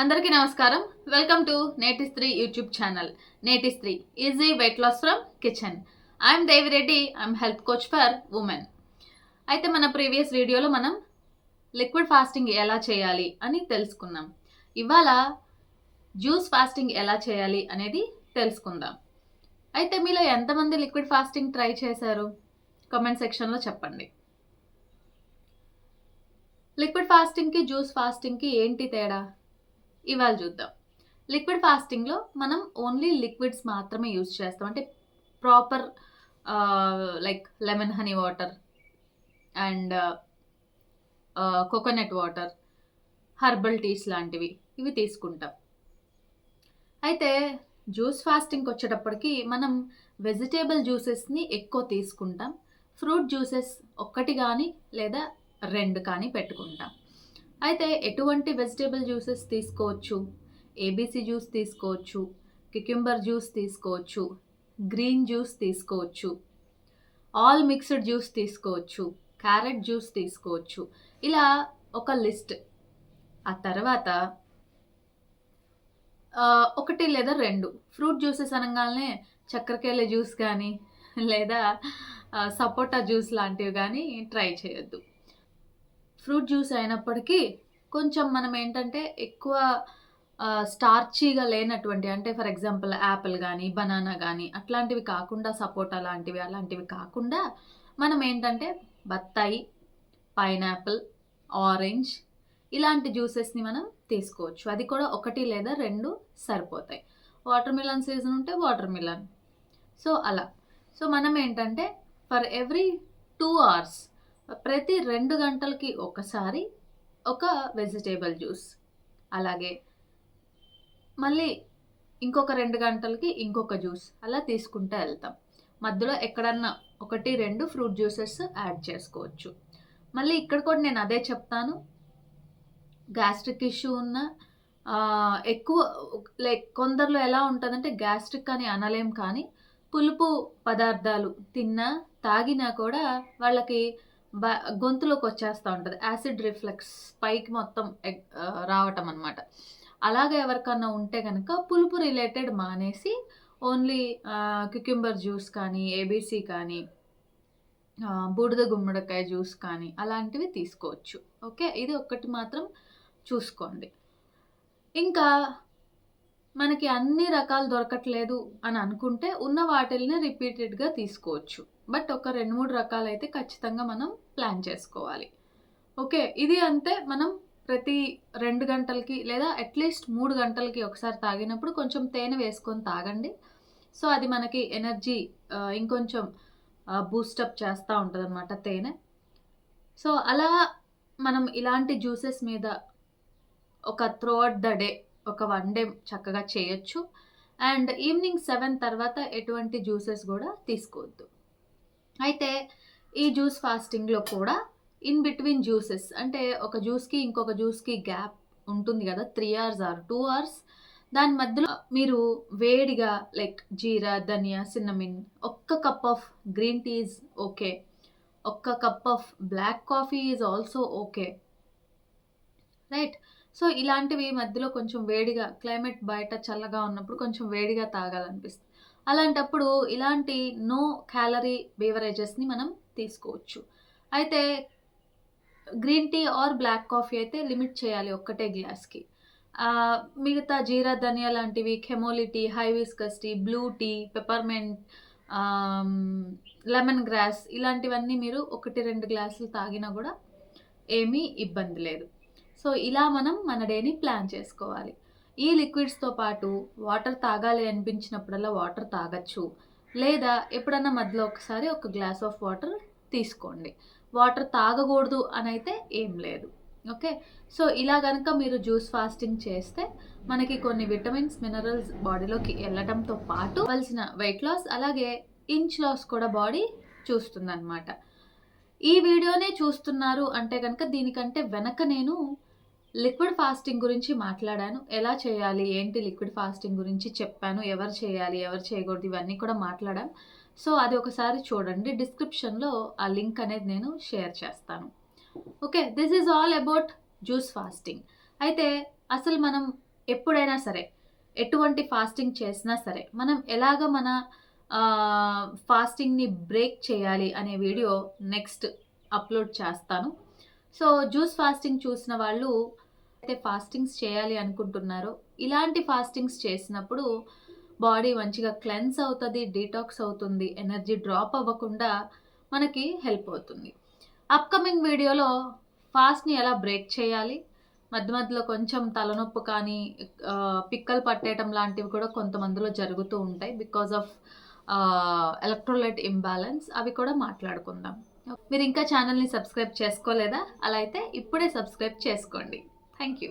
అందరికీ నమస్కారం. Welcome to నేటి స్త్రీ యూట్యూబ్ ఛానల్ నేటి స్త్రీ easy weight loss from kitchen I'm Devireddy I'm health coach for women అయితే మన ప్రీవియస్ వీడియోలో మనం లిక్విడ్ ఫాస్టింగ్ ఎలా చేయాలి అని తెలుసుకున్నాం. ఇవాళ జ్యూస్ ఫాస్టింగ్ ఎలా చేయాలి అనేది తెలుసుకుందాం. అయితే మీలో ఎంతమంది లిక్విడ్ ఫాస్టింగ్ ట్రై చేశారు? కామెంట్ సెక్షన్లో చెప్పండి. లిక్విడ్ ఫాస్టింగ్కి జ్యూస్ ఫాస్టింగ్కి ఏంటి తేడా? ఇవాళ చూద్దాం. లిక్విడ్ ఫాస్టింగ్లో మనం ఓన్లీ లిక్విడ్స్ మాత్రమే యూజ్ చేస్తాం. అంటే proper like lemon honey water and coconut water herbal teas లాంటివి ఇవి తీసుకుంటాం. అయితే జ్యూస్ ఫాస్టింగ్కి వచ్చేటప్పటికి మనం వెజిటేబుల్ జ్యూసెస్ని ఎక్కువ తీసుకుంటాం. ఫ్రూట్ జ్యూసెస్ ఒక్కటి కానీ లేదా రెండు కానీ పెట్టుకుంటాం. అయితే ఎటువంటి వెజిటేబుల్ జ్యూసెస్ తీసుకోవచ్చు? ఏబీసీ జ్యూస్ తీసుకోవచ్చు కిక్యుంబర్ జ్యూస్ తీసుకోవచ్చు గ్రీన్ జ్యూస్ తీసుకోవచ్చు ఆల్ మిక్స్డ్ జ్యూస్ తీసుకోవచ్చు క్యారెట్ జ్యూస్ తీసుకోవచ్చు. ఇలా ఒక లిస్ట్. ఆ తర్వాత ఒకటి లేదా రెండు. ఫ్రూట్ జ్యూసెస్ అనగానే చక్కెరకేళ జ్యూస్ కానీ లేదా సపోటా జ్యూస్ లాంటివి కానీ ట్రై చేయొద్దు. ఫ్రూట్ జ్యూస్ అయినప్పటికీ కొంచెం మనం ఏంటంటే ఎక్కువ స్టార్చీగా లేనటువంటి అంటే ఫర్ ఎగ్జాంపుల్ యాపిల్ కానీ బనానా కానీ అట్లాంటివి కాకుండా సపోటా లాంటివి అలాంటివి కాకుండా మనం ఏంటంటే బత్తాయి పైనాపిల్ ఆరెంజ్ ఇలాంటి జ్యూసెస్ని మనం తీసుకోవచ్చు. అది కూడా ఒకటి లేదా రెండు సరిపోతాయి. వాటర్ మిలన్ సీజన్ ఉంటే వాటర్ మిలన్. సో అలా. సో మనం ఏంటంటే ఫర్ ఎవ్రీ టూ అవర్స్ ప్రతి రెండు గంటలకి ఒకసారి ఒక వెజిటేబుల్ జ్యూస్. అలాగే మళ్ళీ ఇంకొక రెండు గంటలకి ఇంకొక జ్యూస్ అలా తీసుకుంటూ వెళ్తాం. మధ్యలో ఎక్కడన్నా ఒకటి రెండు ఫ్రూట్ జ్యూసెస్ యాడ్ చేసుకోవచ్చు. మళ్ళీ ఇక్కడ కూడా నేను అదే చెప్తాను. గ్యాస్ట్రిక్ ఇష్యూ ఉన్న ఎక్కువ లైక్ కొందరిలో ఎలా ఉంటుందంటే గ్యాస్ట్రిక్ అని అనలేం కానీ పులుపు పదార్థాలు తిన్నా తాగినా కూడా వాళ్ళకి బ గొంతులోకి వచ్చేస్తూ ఉంటుంది. యాసిడ్ రిఫ్లెక్స్ పైకి మొత్తం ఎగ్- రావటం అనమాట అలాగే ఎవరికన్నా ఉంటే కనుక పులుపు రిలేటెడ్ మానేసి ఓన్లీ క్యుక్యుంబర్ జ్యూస్ కానీ ఏబీసీ కానీ బూడిద గుమ్మడికాయ జ్యూస్ కానీ అలాంటివి తీసుకోవచ్చు. ఓకే? ఇది ఒక్కటి మాత్రం చూసుకోండి. ఇంకా మనకి అన్ని రకాలు దొరకట్లేదు అని అనుకుంటే ఉన్న వాటిల్ని రిపీటెడ్గా తీసుకోవచ్చు. బట్ ఒక రెండు మూడు రకాలు అయితే ఖచ్చితంగా మనం ప్లాన్ చేసుకోవాలి. ఓకే ఇది అంతే. మనం ప్రతి రెండు గంటలకి లేదా అట్లీస్ట్ మూడు గంటలకి ఒకసారి తాగినప్పుడు కొంచెం తేనె వేసుకొని తాగండి. సో అది మనకి ఎనర్జీ ఇంకొంచెం బూస్టప్ చేస్తూ ఉంటుంది అనమాట తేనె. సో అలా మనం ఇలాంటి జ్యూసెస్ మీద ఒక త్రూఅవుట్ ద డే ఒక వన్ డే చక్కగా చేయొచ్చు. అండ్ ఈవినింగ్ సెవెన్ తర్వాత ఎటువంటి జ్యూసెస్ కూడా తీసుకోవద్దు. అయితే ఈ జ్యూస్ ఫాస్టింగ్లో కూడా ఇన్ బిట్వీన్ జ్యూసెస్ అంటే ఒక జ్యూస్కి ఇంకొక జ్యూస్కి గ్యాప్ ఉంటుంది కదా three hours or two hours. దాని మధ్యలో మీరు వేడిగా లైక్ జీరా ధనియా సిన్నమిన్ ఒక్క cup of green tea is okay. ఒక్క cup of black coffee is also okay. Right? So ఇలాంటివి మధ్యలో కొంచెం వేడిగా క్లైమేట్ బయట చల్లగా ఉన్నప్పుడు కొంచెం వేడిగా తాగాలనిపిస్తుంది అలాంటప్పుడు ఇలాంటి నో క్యాలరీ బేవరేజెస్ని మనం తీసుకోవచ్చు. అయితే green tea or black coffee అయితే లిమిట్ చేయాలి ఒక్కటే గ్లాస్కి. మిగతా జీరా ధనియా లాంటివి chamomile tea hibiscus tea blue tea peppermint lemongrass ఇలాంటివన్నీ మీరు ఒకటి రెండు గ్లాసులు తాగినా కూడా ఏమీ ఇబ్బంది లేదు. సో ఇలా మనం మన డేని ప్లాన్ చేసుకోవాలి. ఈ లిక్విడ్స్తో పాటు వాటర్ తాగాలి అనిపించినప్పుడల్లా వాటర్ తాగచ్చు. లేదా ఎప్పుడన్నా మధ్యలో ఒకసారి ఒక గ్లాస్ ఆఫ్ వాటర్ తీసుకోండి. వాటర్ తాగకూడదు అని అయితే ఏం లేదు. ఓకే? సో ఇలా కనుక మీరు జ్యూస్ ఫాస్టింగ్ చేస్తే మనకి కొన్ని విటమిన్స్ మినరల్స్ బాడీలోకి వెళ్ళడంతో పాటు వలసిన వెయిట్ లాస్ అలాగే ఇంచ్ లాస్ కూడా బాడీ చూస్తుందన్నమాట. ఈ వీడియోనే చూస్తున్నారు అంటే కనుక దీనికంటే వెనక నేను లిక్విడ్ ఫాస్టింగ్ గురించి మాట్లాడాను. ఎలా చేయాలి? ఏంటి లిక్విడ్ ఫాస్టింగ్ గురించి చెప్పాను. ఎవరు చేయాలి? ఎవరు చేయకూడదు? ఇవన్నీ కూడా మాట్లాడాం సో అది ఒకసారి చూడండి. డిస్క్రిప్షన్లో ఆ లింక్ అనేది నేను షేర్ చేస్తాను. Okay this is all about juice fasting. అయితే అసలు మనం ఎప్పుడైనా సరే ఎటువంటి ఫాస్టింగ్ చేసినా సరే మనం ఎలాగ మన ఫాస్టింగ్ని బ్రేక్ చేయాలి అనే వీడియో నెక్స్ట్ అప్లోడ్ చేస్తాను. సో జ్యూస్ ఫాస్టింగ్ చూసిన వాళ్ళు అయితే ఫాస్టింగ్స్ చేయాలి అనుకుంటున్నారో ఇలాంటి ఫాస్టింగ్స్ చేసినప్పుడు బాడీ మంచిగా క్లెన్స్ అవుతుంది డీటాక్స్ అవుతుంది ఎనర్జీ డ్రాప్ అవ్వకుండా మనకి హెల్ప్ అవుతుంది. అప్కమింగ్ వీడియోలో ఫాస్ట్ని ఎలా బ్రేక్ చేయాలి మధ్య మధ్యలో కొంచెం తలనొప్పి కానీ పిక్కలు పట్టేయటం లాంటివి కూడా కొంతమందిలో జరుగుతూ ఉంటాయి. బికాజ్ ఆఫ్ ఎలక్ట్రోలైట్ ఇంబ్యాలెన్స్ అవి కూడా మాట్లాడుకుందాం. మీరు ఇంకా ఛానల్ని సబ్స్క్రైబ్ చేసుకోలేదా? అలా అయితే ఇప్పుడే సబ్స్క్రైబ్ చేసుకోండి. Thank you.